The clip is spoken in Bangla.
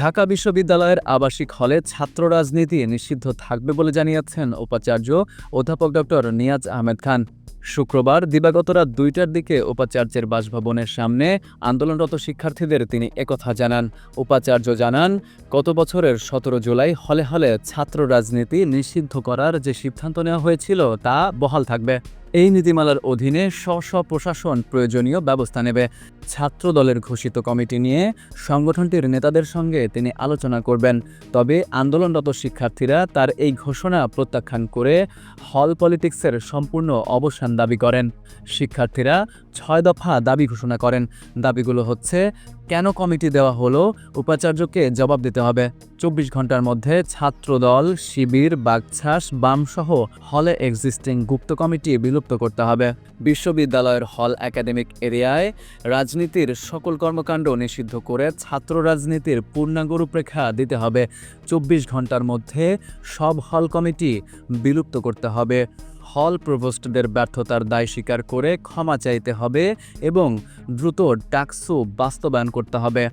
ঢাকা বিশ্ববিদ্যালয়ের আবাসিক হলে ছাত্র রাজনীতি নিষিদ্ধ থাকবে বলে জানিয়েছেন উপাচার্য অধ্যাপক ডক্টর নিয়াজ আহমেদ খান। শুক্রবার দিবাগত রাত দুইটার দিকে উপাচার্যের বাসভবনের সামনে আন্দোলনরত শিক্ষার্থীদের তিনি একথা জানান। উপাচার্য জানান, গত বছরের সতেরো জুলাই হলে হলে ছাত্র রাজনীতি নিষিদ্ধ করার যে সিদ্ধান্ত নেওয়া হয়েছিল তা বহাল থাকবে। এই নীতিমালার অধীনে স্ব স্ব প্রশাসন প্রয়োজনীয় ব্যবস্থা নেবে। ছাত্র দলের ঘোষিত কমিটি নিয়ে সংগঠনটির নেতাদের সঙ্গে তিনি আলোচনা করবেন। তবে আন্দোলনরত শিক্ষার্থীরা তার এই ঘোষণা প্রত্যাখ্যান করে হল পলিটিক্সের সম্পূর্ণ অবসান দাবি করেন। শিক্ষার্থীরা ছয় দফা দাবি ঘোষণা করেন। দাবিগুলো হচ্ছে কেন কমিটি দেওয়া হলো? উপাচার্যকে জবাব দিতে হবে। চব্বিশ ঘণ্টার মধ্যে ছাত্রদল, শিবির, বাগছাস, বামসহ হলে এক্সিস্টিং গুপ্ত কমিটি বিলুপ্ত করতে হবে। বিশ্ববিদ্যালয়ের হল একাডেমিক এরিয়ায় রাজনীতির সকল কর্মকাণ্ড নিষিদ্ধ করে ছাত্র রাজনীতির পূর্ণাঙ্গ রূপরেখা দিতে হবে। চব্বিশ ঘণ্টার মধ্যে সব হল কমিটি বিলুপ্ত করতে হবে। হল প্রভোস্টদের ব্যর্থতার দায় স্বীকার করে ক্ষমা চাইতে হবে এবং দ্রুত ডাকসু বাস্তবায়ন করতে হবে।